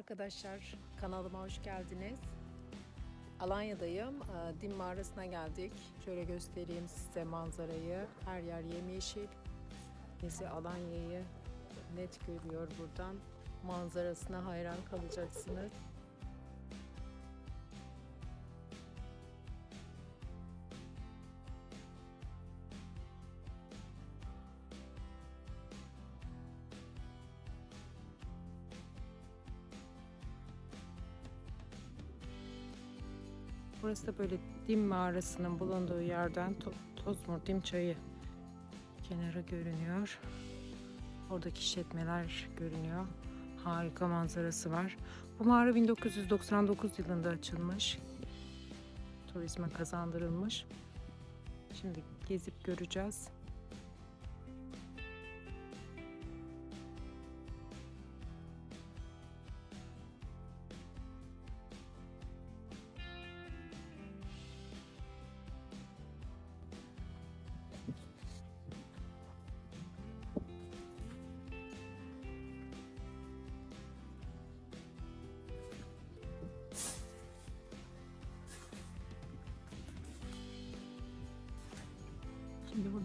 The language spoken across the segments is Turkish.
arkadaşlar, kanalıma hoş geldiniz. Alanya'dayım. Ee, Dim mağarasına geldik. Şöyle göstereyim size manzarayı. Her yer yemyeşil. Bizi Alanya'yı net görüyor buradan. Manzarasına hayran kalacaksınız. Burası da böyle Dim mağarasının bulunduğu yerden To- Tozmur Dim çayı kenarı görünüyor. Oradaki işletmeler görünüyor. Harika manzarası var. Bu mağara 1999 yılında açılmış. Turizme kazandırılmış. Şimdi gezip göreceğiz.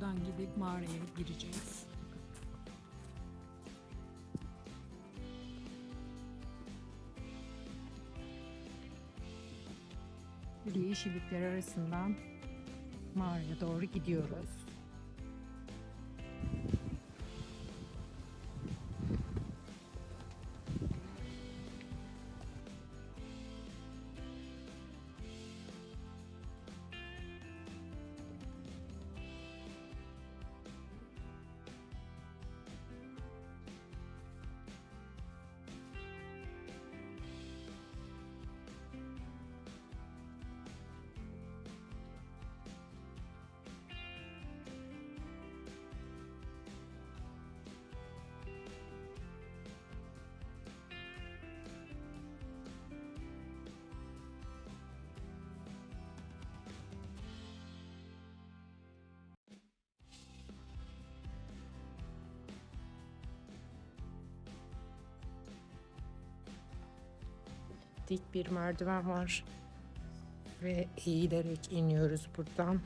Buradan gidip mağaraya gireceğiz. Yeşillikler arasından mağaraya doğru gidiyoruz. Dik bir merdiven var ve eğilerek iniyoruz buradan.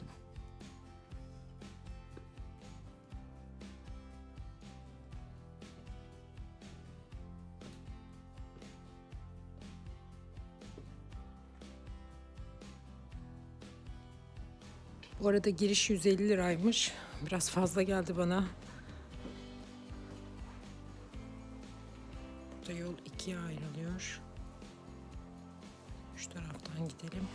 Bu arada giriş 150 liraymış. Biraz fazla geldi bana. Burada yol ikiye ayrılıyor. Şu taraftan gidelim.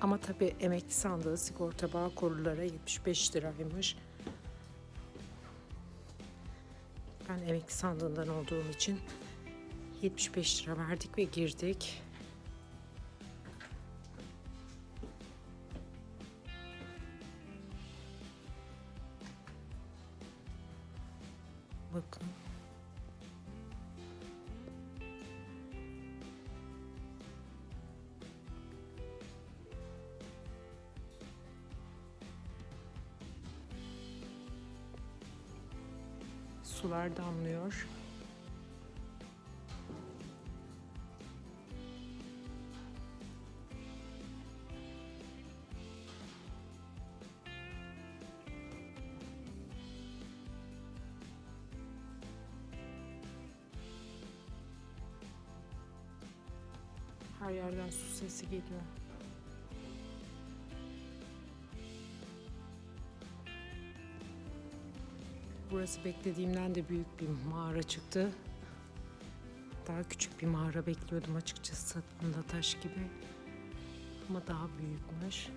Ama tabii emekli sandığı sigorta bağ kurullara 75 liraymış. Ben emekli sandığından olduğum için 75 lira verdik ve girdik. Bakın. Sular damlıyor. Her yerden su sesi geliyor. Burası beklediğimden de büyük bir mağara çıktı. Daha küçük bir mağara bekliyordum açıkçası. Anda taş gibi. Ama daha büyükmüş.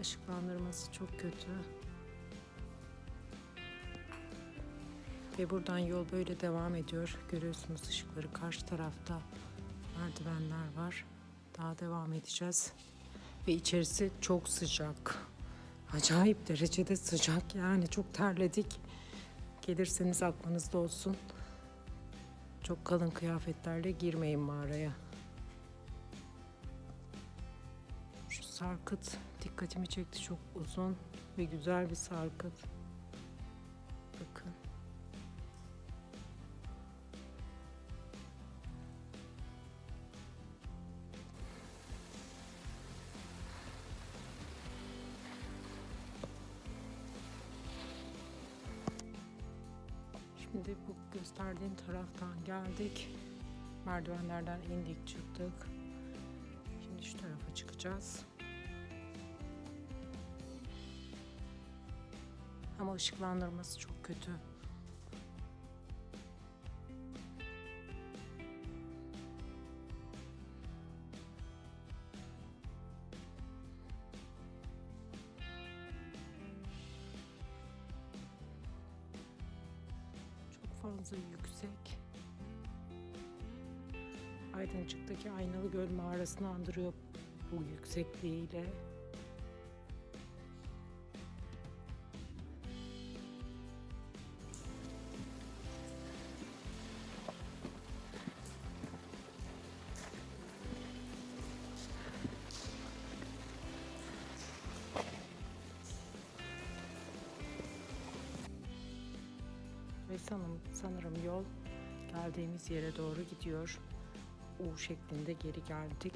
Işıklandırması çok kötü. Ve buradan yol böyle devam ediyor. Görüyorsunuz ışıkları karşı tarafta merdivenler var. Daha devam edeceğiz. Ve içerisi çok sıcak. Acayip derecede sıcak yani çok terledik. Gelirseniz aklınızda olsun. Çok kalın kıyafetlerle girmeyin mağaraya. Şu sarkıt dikkatimi çekti. Çok uzun ve güzel bir sarkıt. Şimdi bu gösterdiğim taraftan geldik. Merdivenlerden indik çıktık. Şimdi şu tarafa çıkacağız. Ama ışıklandırması çok kötü. Fazla yüksek. Aydıncık'taki Aynalı Göl mağarasını andırıyor bu yüksekliğiyle. Sanırım, sanırım yol geldiğimiz yere doğru gidiyor. U şeklinde geri geldik.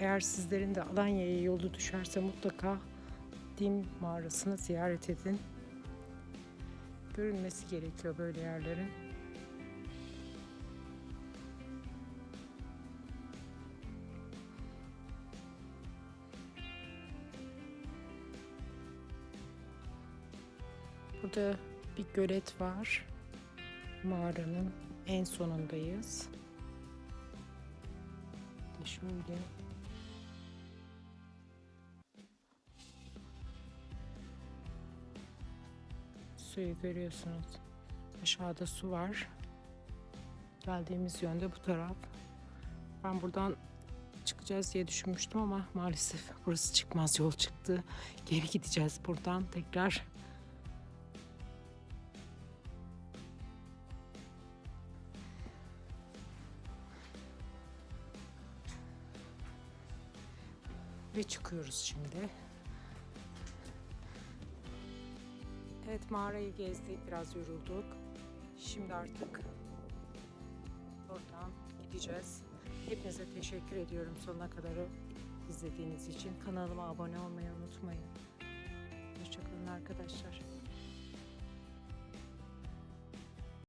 Eğer sizlerin de Alanya'ya yolu düşerse mutlaka Dim mağarasını ziyaret edin. Görülmesi gerekiyor böyle yerlerin. Burada bir gölet var. Mağaranın en sonundayız. Şöyle. Suyu görüyorsunuz. Aşağıda su var. Geldiğimiz yönde bu taraf. Ben buradan çıkacağız diye düşünmüştüm ama maalesef burası çıkmaz yol çıktı. Geri gideceğiz buradan tekrar. Ve çıkıyoruz şimdi. Evet mağarayı gezdik, biraz yorulduk. Şimdi artık oradan gideceğiz. Hepinize teşekkür ediyorum sonuna kadar izlediğiniz için. Kanalıma abone olmayı unutmayın. Hoşçakalın arkadaşlar.